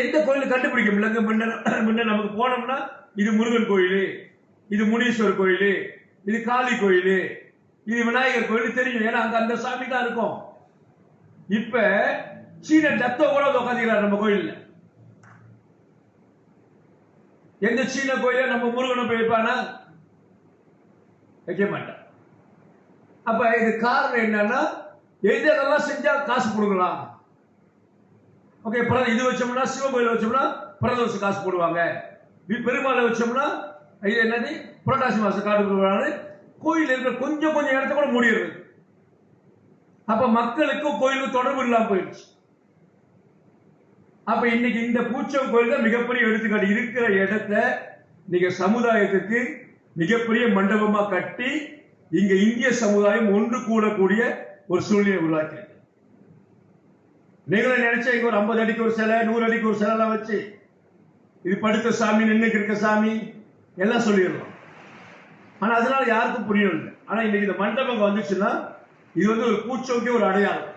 எந்த கோயில் கண்டுபிடிக்க முடியல முன்ன நமக்கு போனோம்னா இது முருகன் கோயில் இது முனீஸ்வரர் கோயில் இது காளி கோயில் இது விநாயகர் கோயில் தெரியும். ஏன்னா அங்க அந்த சாமி தான் இருக்கும். இப்ப சீன டத்த கூட உட்காந்துக்கிறார் நம்ம கோயில்ல. எந்த சீன கோயில நம்ம முருகனை போய் வைப்பானா? வைக்க மாட்டான் அப்ப இது காரணம் என்னன்னா எது எதெல்லாம் செஞ்சா காசு கொடுக்கலாம். ஓகே பிறகு இது வச்சோம்னா சிவன் கோயில் வச்சோம்னா பிரதோஷ காசு போடுவாங்க. பெருமாளை வச்சோம்னா இது என்னது? புரட்டாசி மாசம் காடு போடுவாங்க கோயில் இருக்கிற கொஞ்சம் கொஞ்சம் இடத்த கூட மூடிடுறது. அப்ப மக்களுக்கும் கோயிலுக்கும் தொடர்பு இல்லாம போயிடுச்சு. அப்ப இன்னைக்கு இந்த பூச்சம் கோயில் தான் மிகப்பெரிய எடுத்துக்காட்டு. இருக்கிற இடத்த நீங்க சமுதாயத்துக்கு மிகப்பெரிய மண்டபமா கட்டி இங்க இந்திய சமுதாயம் ஒன்று கூடக்கூடிய ஒரு சூழ்நிலை உருவாக்கி நீங்களும் நினைச்ச இங்க ஒரு ஐம்பது அடிக்கு ஒரு சிலை நூறு அடிக்கு ஒரு சிலை எல்லாம் வச்சு இது படுத்த சாமி நின்னுக்கு இருக்க சாமி எல்லாம் சொல்லிடலாம். ஆனா அதனால யாருக்கும் புரியணும் இல்லை ஆனா இன்னைக்கு இந்த மண்டபம் வந்துச்சுன்னா இது வந்து ஒரு பூச்சோக்கே ஒரு அடையாளம்.